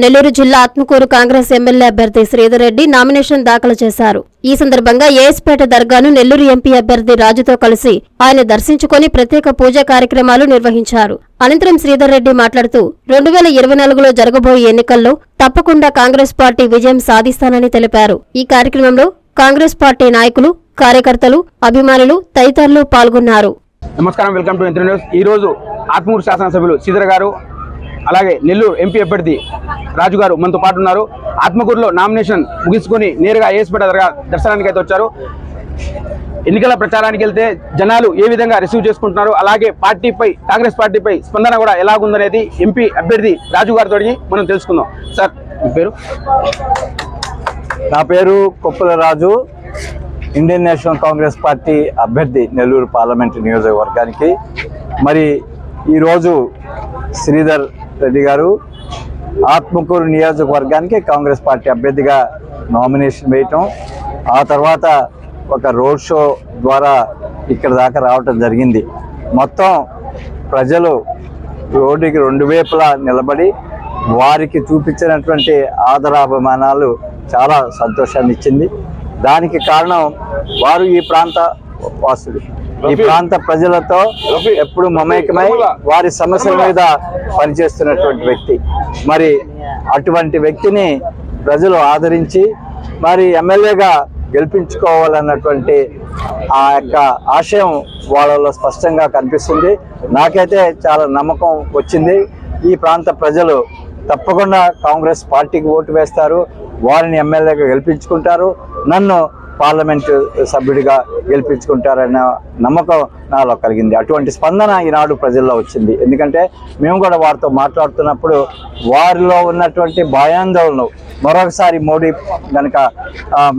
నెల్లూరు జిల్లా ఆత్మకూరు కాంగ్రెస్ ఎమ్మెల్యే అభ్యర్థి శ్రీధర్ రెడ్డి నామినేషన్ దాఖలు చేశారు. ఈ సందర్భంగా ఏఎస్పేట దర్గాను నెల్లూరు ఎంపీ అభ్యర్థి రాజుతో కలిసి ఆయన దర్శించుకొని ప్రత్యేక పూజా కార్యక్రమాలు నిర్వహించారు. అనంతరం శ్రీధర్ రెడ్డి మాట్లాడుతూ రెండు వేల ఇరవై నాలుగులో జరగబోయే ఎన్నికల్లో తప్పకుండా కాంగ్రెస్ పార్టీ విజయం సాధిస్తానని తెలిపారు. ఈ కార్యక్రమంలో కాంగ్రెస్ పార్టీ నాయకులు కార్యకర్తలు అభిమానులు తదితరులు పాల్గొన్నారు. నమస్కారం. Welcome to M three news. Atmur శాసనసభ్యులు శ్రీధర్ గారు అలాగే నెల్లూరు ఎంపీ అభ్యర్థి రాజు గారు మనతో పాటు ఉన్నారు. ఆత్మకూరులో నామినేషన్ ముగించుకొని నేరుగా ఏఎస్పేట దర్శనానికి అయితే వచ్చారు. ఎన్నికల ప్రచారానికి వెళ్తే జనాలు ఏ విధంగా రిసీవ్ చేసుకుంటున్నారు అలాగే పార్టీపై కాంగ్రెస్ పార్టీపై స్పందన కూడా ఎలాగుందనేది ఎంపీ అభ్యర్థి రాజు గారితో మనం తెలుసుకుందాం. సార్ మీ పేరు? నా పేరు Koppula Raju. Indian National Congress party అభ్యర్థి నెల్లూరు పార్లమెంటు నియోజకవర్గానికి. మరి ఈరోజు శ్రీధర్ రెడ్డి గారు. ఆత్మకూరు నియోజకవర్గానికి కాంగ్రెస్ పార్టీ అభ్యర్థిగా నామినేషన్ వేయటం ఆ తర్వాత ఒక రోడ్ షో ద్వారా ఇక్కడ దాకా రావటం జరిగింది. మొత్తం ప్రజలు రోడ్డుకి రెండు వైపులా నిలబడి వారికి చూపించినటువంటి ఆదరాభిమానాలు చాలా సంతోషాన్ని ఇచ్చింది దానికి కారణం వారు ఈ ప్రాంత వాసులు. ఈ ప్రాంత ప్రజలతో ఎప్పుడు మమేకమై వారి సమస్యల మీద పనిచేస్తున్నటువంటి వ్యక్తి. మరి అటువంటి వ్యక్తిని ప్రజలు ఆదరించి మరి ఎమ్మెల్యేగా గెలిపించుకోవాలన్నటువంటి ఆ యొక్క ఆశయం వాళ్ళలో స్పష్టంగా కనిపిస్తుంది. నాకైతే చాలా నమ్మకం వచ్చింది. ఈ ప్రాంత ప్రజలు తప్పకుండా కాంగ్రెస్ పార్టీకి ఓటు వేస్తారు. వారిని ఎమ్మెల్యేగా గెలిపించుకుంటారు. నన్ను పార్లమెంటు సభ్యుడిగా గెలిపించుకుంటారన్న నమ్మకం నాలో కలిగింది. అటువంటి స్పందన ఈనాడు ప్రజల్లో వచ్చింది. ఎందుకంటే మేము కూడా వారితో మాట్లాడుతున్నప్పుడు వారిలో ఉన్నటువంటి భయాందోళనలు. మరొకసారి మోడీ కనుక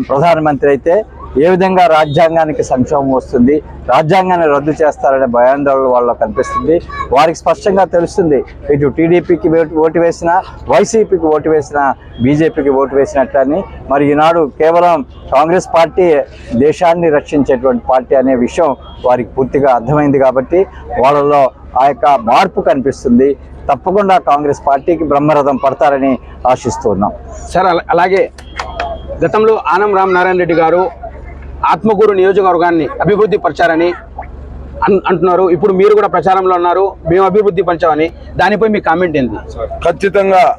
ప్రధానమంత్రి అయితే ఏ విధంగా రాజ్యాంగానికి సంక్షోభం వస్తుంది రాజ్యాంగాన్ని రద్దు చేస్తారనే భయాందోళన వాళ్ళలో కనిపిస్తుంది. వారికి స్పష్టంగా తెలుస్తుంది ఇటు టీడీపీకి ఓటు వేసినా వైసీపీకి ఓటు వేసినా బీజేపీకి ఓటు వేసినట్లని. మరి ఈనాడు కేవలం కాంగ్రెస్ పార్టీ దేశాన్ని రక్షించేటువంటి పార్టీ అనే విషయం వారికి పూర్తిగా అర్థమైంది కాబట్టి వాళ్ళలో ఆ యొక్క మార్పు కనిపిస్తుంది. తప్పకుండా కాంగ్రెస్ పార్టీకి బ్రహ్మరథం పడతారని ఆశిస్తూ ఉన్నాం. సార్ అలా- అలాగే గతంలో ఆనం రామ్ నారాయణ రెడ్డి గారు ఆత్మకూరు నియోజకవర్గాన్ని అభివృద్ధి పరిచారని అన్- అంటున్నారు. ఇప్పుడు మీరు కూడా ప్రచారంలో ఉన్నారు. మేము అభివృద్ధి పరిచామని. దానిపై మీ కామెంట్ ఏంది ఖచ్చితంగా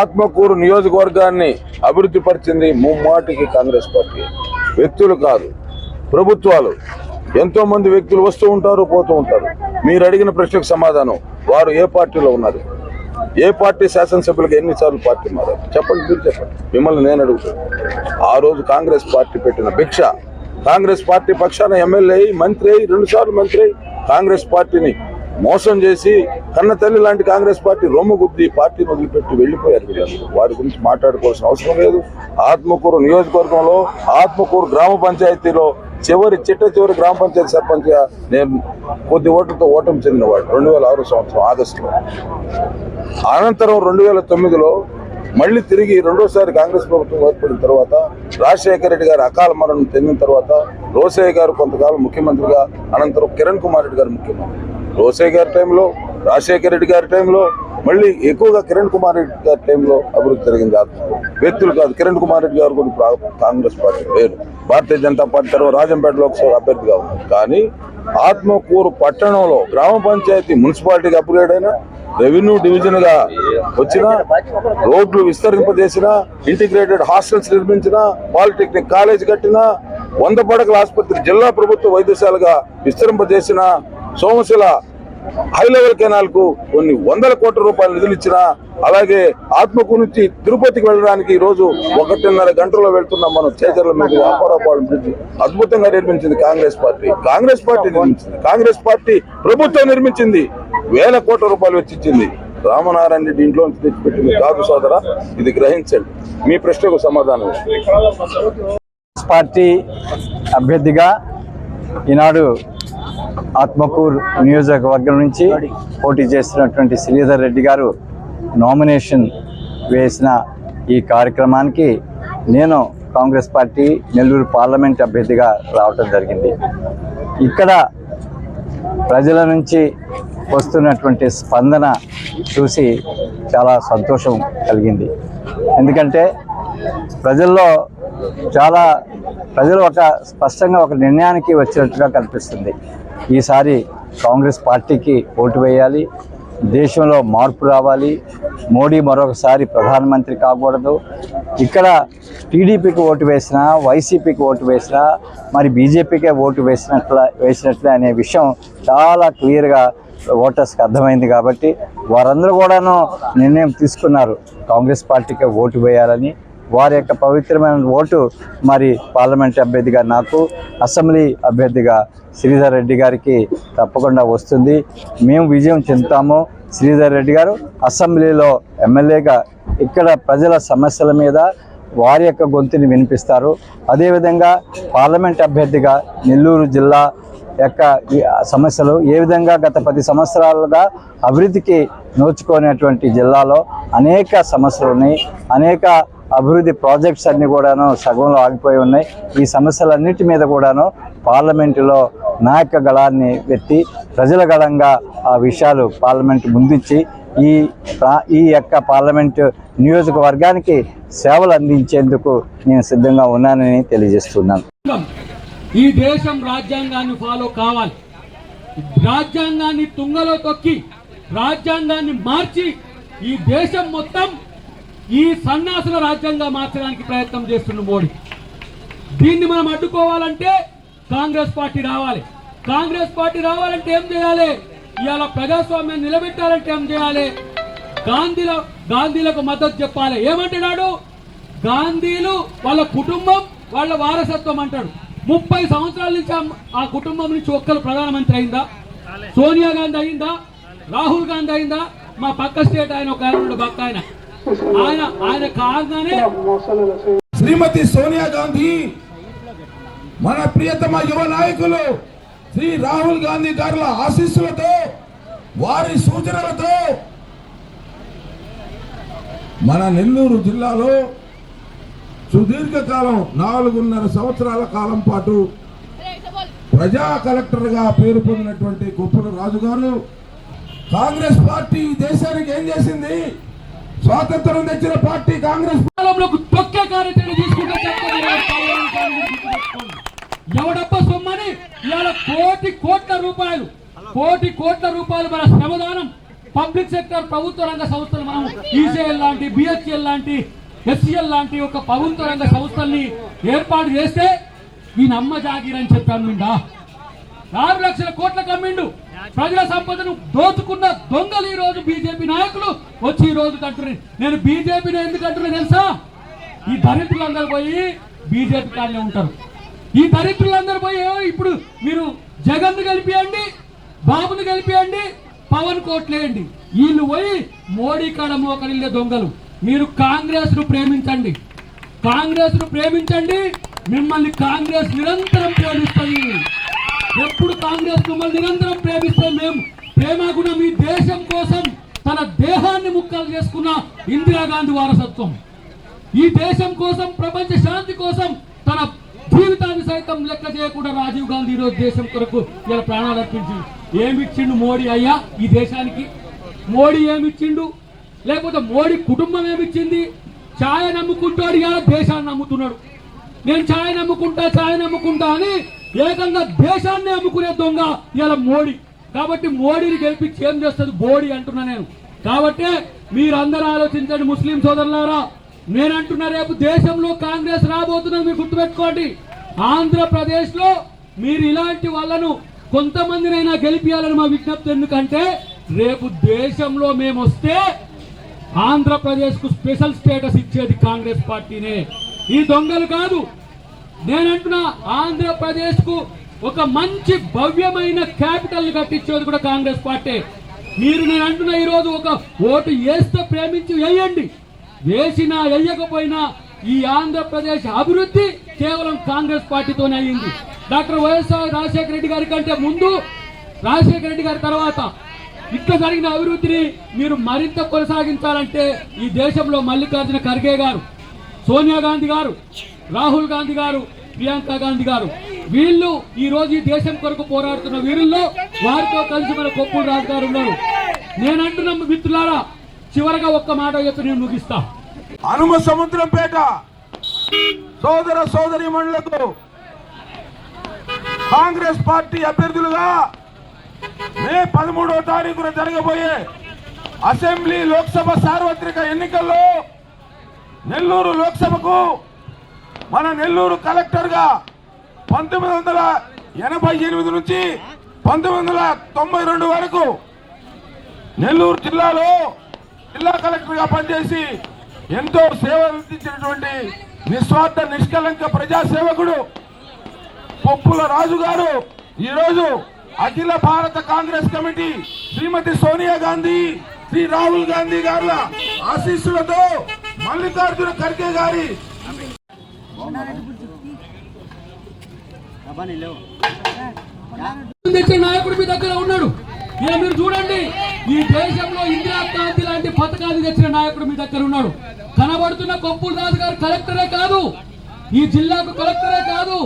ఆత్మకూరు నియోజకవర్గాన్ని అభివృద్ధి పరిచింది ముమ్మాటికి కాంగ్రెస్ పార్టీ. వ్యక్తులు కాదు ప్రభుత్వాలు. ఎంతో మంది వ్యక్తులు వస్తూ ఉంటారు పోతూ ఉంటారు. మీరు అడిగిన ప్రశ్నకు సమాధానం వారు ఏ పార్టీలో ఉన్నారు? ఏ పార్టీ శాసనసభ్యులకు ఎన్నిసార్లు పార్టీ మారారు? చెప్పండి మీరు చెప్పండి. మిమ్మల్ని నేను అడుగుతాను. ఆ రోజు కాంగ్రెస్ పార్టీ పెట్టిన భిక్ష. కాంగ్రెస్ పార్టీ పక్షాన ఎమ్మెల్యే అయి మంత్రి అయి రెండు సార్లు మంత్రి అయి కాంగ్రెస్ పార్టీని మోసం చేసి కన్న తల్లి లాంటి కాంగ్రెస్ పార్టీ రొమ్ము గుద్ది పార్టీని వదిలిపెట్టి వెళ్ళిపోయారు వీళ్ళందరూ. వారి గురించి మాట్లాడుకోవాల్సిన అవసరం లేదు. ఆత్మకూరు నియోజకవర్గంలో ఆత్మకూరు గ్రామ పంచాయతీలో చివరి చిట్ట చివరి గ్రామ పంచాయతీ సర్పంచ్గా నేను కొద్ది ఓట్లతో ఓటమి చెందినవాడు రెండు వేల ఆరు సంవత్సరం ఆగస్టులో. అనంతరం రెండు వేల తొమ్మిదిలో మళ్ళీ తిరిగి రెండోసారి కాంగ్రెస్ ప్రభుత్వం ఏర్పడిన తర్వాత రాజశేఖర రెడ్డి గారు అకాల మరణం చెందిన తర్వాత రోసయ్య గారు కొంతకాలం ముఖ్యమంత్రిగా అనంతరం కిరణ్ కుమార్ రెడ్డి గారు ముఖ్యమంత్రి. రోసయ్య గారి టైంలో రాజశేఖర రెడ్డి గారి టైంలో మళ్ళీ ఎక్కువగా కిరణ్ కుమార్ రెడ్డి గారి టైంలో అభివృద్ధి జరిగింది. వ్యక్తులు కాదు కిరణ్ కుమార్ రెడ్డి గారు కూడా కాంగ్రెస్ పార్టీ పేరు. భారతీయ జనతా పార్టీ తర్వాత రాజంపేట లోక్సభ అభ్యర్థిగా ఉన్నారు. కానీ ఆత్మకూరు పట్టణంలో గ్రామ పంచాయతీ మున్సిపాలిటీకి అప్గ్రేడ్ అయినా రెవెన్యూ డివిజన్గా వచ్చిన రోడ్లు విస్తరింపజేసిన ఇంటిగ్రేటెడ్ హాస్టల్స్ నిర్మించిన పాలిటెక్నిక్ కాలేజ్ కట్టిన వంద పడకల ఆసుపత్రి జిల్లా ప్రభుత్వ వైద్యశాలగా విస్తరింపజేసిన సోమశిల హై లెవెల్ కెనాల్కు కొన్ని వందల కోట్ల రూపాయలు నిధులు ఇచ్చిన అలాగే ఆత్మకు నుంచి తిరుపతికి వెళ్ళడానికి ఈ రోజు ఒకటిన్నర గంటలో వెళ్తున్నాం మనం చేజర్ల మీద వ్యాపారపాలెం బ్రిడ్జ్. అద్భుతంగా నిర్మించింది కాంగ్రెస్ పార్టీ. కాంగ్రెస్ పార్టీ నిర్మించింది. కాంగ్రెస్ పార్టీ ప్రభుత్వం నిర్మించింది. వేల కోట్ల రూపాయలు వెచ్చించింది రామనారాయణ రెడ్డి ఇంట్లో నుంచి తెచ్చిపెట్టింది. కాదు సోదర ఇది గ్రహించండి. మీ ప్రశ్నకు సమాధానం కాంగ్రెస్ పార్టీ అభ్యర్థిగా ఈనాడు ఆత్మకూరు నియోజకవర్గం నుంచి పోటీ చేస్తున్నటువంటి శ్రీధర్ రెడ్డి గారు నామినేషన్ వేసిన ఈ కార్యక్రమానికి నేను కాంగ్రెస్ పార్టీ నెల్లూరు పార్లమెంట్ అభ్యర్థిగా రావటం జరిగింది. ఇక్కడ ప్రజల నుంచి వస్తున్నటువంటి స్పందన చూసి చాలా సంతోషం కలిగింది. ఎందుకంటే ప్రజల్లో చాలా ప్రజలు ఒక స్పష్టంగా ఒక నిర్ణయానికి వచ్చినట్టుగా కనిపిస్తుంది. ఈసారి కాంగ్రెస్ పార్టీకి ఓటు వేయాలి దేశంలో మార్పు రావాలి. మోడీ మరొకసారి ప్రధానమంత్రి కాకూడదు. ఇక్కడ టీడీపీకి ఓటు వేసినా వైసీపీకి ఓటు వేసినా మరి బీజేపీకే ఓటు వేసినట్ల వేసినట్లే అనే విషయం చాలా క్లియర్గా ఓటర్స్కి అర్థమైంది కాబట్టి వారందరూ కూడాను నిర్ణయం తీసుకున్నారు. కాంగ్రెస్ పార్టీకే ఓటు వేయాలని. వారి యొక్క పవిత్రమైన ఓటు మరి పార్లమెంట్ అభ్యర్థిగా నాకు అసెంబ్లీ అభ్యర్థిగా శ్రీధర్ రెడ్డి గారికి తప్పకుండా వస్తుంది. మేము విజయం చెందుతాము. శ్రీధర్ రెడ్డి గారు అసెంబ్లీలో ఎమ్మెల్యేగా ఇక్కడ ప్రజల సమస్యల మీద వారి యొక్క గొంతుని వినిపిస్తారు. అదేవిధంగా పార్లమెంట్ అభ్యర్థిగా నెల్లూరు జిల్లా యొక్క సమస్యలు ఏ విధంగా గత పది సంవత్సరాలుగా అభివృద్ధికి నోచుకునేటువంటి జిల్లాలో అనేక సమస్యలు ఉన్నాయి. అనేక అభివృద్ధి ప్రాజెక్ట్స్ అన్ని కూడాను సగంలో ఆగిపోయి ఉన్నాయి. ఈ సమస్యలన్నిటి మీద కూడాను పార్లమెంటులో నా యొక్క గళాన్ని ఎత్తి ప్రజల గళంగా ఆ విషయాలు పార్లమెంట్ ముందుంచి ఈ ఈ యొక్క పార్లమెంటు నియోజకవర్గానికి సేవలు అందించేందుకు నేను సిద్ధంగా ఉన్నానని తెలియజేస్తున్నాను. ఈ దేశం రాజ్యాంగాన్ని ఫాలో కావాలి. రాజ్యాంగాన్ని తుంగలో తొక్కి రాజ్యాంగాన్ని మార్చి ఈ దేశం మొత్తం ఈ సన్నాసుల రాజ్యంగా మార్చడానికి ప్రయత్నం చేస్తున్న మోడీ. దీన్ని మనం అడ్డుకోవాలంటే కాంగ్రెస్ పార్టీ రావాలి. కాంగ్రెస్ పార్టీ రావాలంటే ఏం చేయాలి? ఇవాళ ప్రజాస్వామ్యాన్ని నిలబెట్టాలంటే ఏం చేయాలి? గాంధీల గాంధీలకు మద్దతు చెప్పాలి. ఏమంటున్నాడు? గాంధీలు వాళ్ళ కుటుంబం వాళ్ళ వారసత్వం అంటాడు. ముప్పై సంవత్సరాల నుంచి ఆ- కుటుంబం నుంచి ఒక్కరు ప్రధానమంత్రి అయిందా? సోనియా గాంధీ అయిందా? రాహుల్ గాంధీ అయిందా? మా పక్క స్టేట్ ఆయన ఒక ఆయన ఉన్నాడు, పక్క ఆయన. ఆయన ఆయన శ్రీమతి సోనియా గాంధీ మన ప్రియతమ యువ నాయకులు శ్రీ రాహుల్ గాంధీ గారుల ఆశీస్సులతో వారి సూచనలతో మన నెల్లూరు జిల్లాలో సుదీర్ఘకాలం నాలుగున్నర సంవత్సరాల కాలం పాటు ప్రజా కలెక్టర్గా పేరు పొందినటువంటి గొప్పల రాజు గారు కాంగ్రెస్ పార్టీ ఈ దేశానికి ఏం చేసింది? స్వాతంత్రం తెచ్చిన పార్టీ కాంగ్రెస్ కాలంలోకి తొక్కే కార్యాచరణ తీసుకుంటే సొమ్మని? ఇవాళ కోటి కోట్ల రూపాయలు. కోటి కోట్ల రూపాయలు మన శ్రమదానం. పబ్లిక్ సెక్టర్ ప్రభుత్వ రంగ సంస్థలు మనం ఈసీఎల్ లాంటి బిహెచ్ఎల్ లాంటి ఎస్సీఎల్ లాంటి ఒక ప్రభుత్వ రంగ సంస్థల్ని ఏర్పాటు చేస్తే ఈ నమ్మ జాగీర్ అని చెప్పాను నిండా. ఆరు లక్షల కోట్ల కమ్మిండు. ప్రజల సంపదను దోచుకున్న దొంగలు ఈ రోజు బీజేపీ నాయకులు. వచ్చి ఈ రోజు అంటున్నారు నేను బీజేపీని ఎందుకు అంటున్నా తెలుసా? ఈ దరిద్రులందరూ పోయి బీజేపీ కాళ్ళే ఉంటారు. ఈ దరిద్రులందరూ పోయి ఇప్పుడు మీరు జగన్ కలిపియండి బాబుని కలిపియండి పవన్ కోట్లేయండి. వీళ్ళు పోయి మోడీ కాడ మోకరిల్లే దొంగలు. మీరు కాంగ్రెస్ను ప్రేమించండి. కాంగ్రెస్ను ప్రేమించండి మిమ్మల్ని కాంగ్రెస్ నిరంతరం ప్రేమిస్తుంది. ఎప్పుడు కాంగ్రెస్ మిమ్మల్ని నిరంతరం ప్రేమిస్తే మేము. ప్రేమ గుణం ఈ దేశం కోసం. తన దేహాన్ని ముక్కలు చేసుకున్న ఇందిరాగాంధీ వారసత్వం. ఈ దేశం కోసం ప్రపంచ శాంతి కోసం తన జీవితాన్ని సైతం లెక్క చేయకుండా రాజీవ్ గాంధీ ఈరోజు దేశం కొరకు ఇలా ప్రాణాలు అర్పించింది ఏమిచ్చిండు మోడీ అయ్యా ఈ దేశానికి? మోడీ ఏమిచ్చిండు? లేకపోతే మోడీ కుటుంబం ఏమిచ్చింది? ఛాయ నమ్ముకుంటాడు ఇలా దేశాన్ని నమ్ముతున్నాడు. నేను ఛాయ నమ్ముకుంటా ఛాయ నమ్ముకుంటా అని ఏకంగా దేశాన్ని అమ్ముకునే దొంగ ఇలా మోడీ. కాబట్టి మోడీని గెలిపించి ఏం చేస్తుంది? బోడీ అంటున్నా నేను. కాబట్టి మీరందరూ ఆలోచించండి ముస్లిం సోదరులారా. నేనంటున్నా రేపు దేశంలో కాంగ్రెస్ రాబోతున్నది మీరు గుర్తుపెట్టుకోండి. ఆంధ్రప్రదేశ్లో మీరు ఇలాంటి వాళ్ళను కొంతమందినైనా గెలిపియాలని మా విజ్ఞప్తి ఎందుకంటే రేపు దేశంలో మేము వస్తే ఆంధ్రప్రదేశ్కు స్పెషల్ స్టేటస్ ఇచ్చేది కాంగ్రెస్ పార్టీనే. ఈ దొంగలు కాదు. నేనంటున్నా ఆంధ్రప్రదేశ్కు ఒక మంచి భవ్యమైన క్యాపిటల్ కట్టించేది కూడా కాంగ్రెస్ పార్టీ. మీరు నేను అంటున్న ఈరోజు ఒక ఓటు వేస్తే ప్రేమించి వేయండి. వేసినా వేయకపోయినా ఈ ఆంధ్రప్రదేశ్ అభివృద్ధి కేవలం కాంగ్రెస్ పార్టీతోనే అయింది. డాక్టర్ వైఎస్ఆర్ రాజశేఖర రెడ్డి గారి కంటే ముందు రాజశేఖర రెడ్డి గారి తర్వాత ఇట్లా జరిగిన అభివృద్ధిని మీరు మరింత కొనసాగించాలంటే ఈ దేశంలో మల్లికార్జున ఖర్గే గారు సోనియా గాంధీ గారు రాహుల్ గాంధీ గారు ప్రియాంక గాంధీ గారు వీళ్ళు ఈ రోజు ఈ దేశం కొరకు పోరాడుతున్న వీరుల్లో వారితో కలిసి మన కొప్పులు రాజు గారు ఉన్నారు. నేను అంటున్న మిత్రులారా చివరగా ఒక్క మాట చెప్పి నేను ముగిస్తా. సముద్రం సముద్రంపేట సోదర సోదరి మండలకు కాంగ్రెస్ పార్టీ అభ్యర్థులుగా మే పదమూడవ తారీఖున జరగబోయే అసెంబ్లీ లోక్సభ సార్వత్రిక ఎన్నికల్లో నెల్లూరు లోక్సభకు మన నెల్లూరు కలెక్టర్గా పంతొమ్మిది వందల ఎనభై ఎనిమిది నుంచి పంతొమ్మిది వందల తొంభై రెండు వరకు నెల్లూరు జిల్లాలో జిల్లా కలెక్టర్గా పనిచేసి ఎంతో సేవలు అందించినటువంటి నిస్వార్థ నిష్కలంక ప్రజాసేవకుడు పొప్పుల రాజు గారు. ఈరోజు అఖిల భారత కాంగ్రెస్ కమిటీ శ్రీమతి సోనియా గాంధీ శ్రీ రాహుల్ గాంధీ గారుల ఆశీస్సులతో మల్లికార్జున ఖర్గే గారి తెచ్చే నాయకుడు మీ దగ్గర ఉన్నాడు. ఇలా మీరు చూడండి ఈ దేశంలో ఇందిరాక్రాంతి లాంటి పథకాలు తెచ్చిన నాయకుడు మీ దగ్గర ఉన్నాడు. కనబడుతున్న కొప్పుల రాజు గారు కలెక్టరే కాదు. ఈ జిల్లాకు కలెక్టరే కాదు.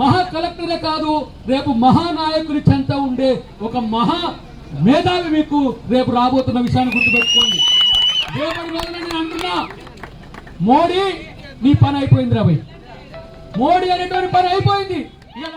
మహా కలెక్టరే కాదు. రేపు మహానాయకుడి చెంత ఉండే ఒక మహా మేధావి మీకు రేపు రాబోతున్న విషయాన్ని గుర్తుపెట్టుకోండి. రేపటి రోజున నేను అంటున్నా మోడీ నీ పని అయిపోయింది రాబోయే మోడీ అనేటువంటి పని అయిపోయింది. ఇలా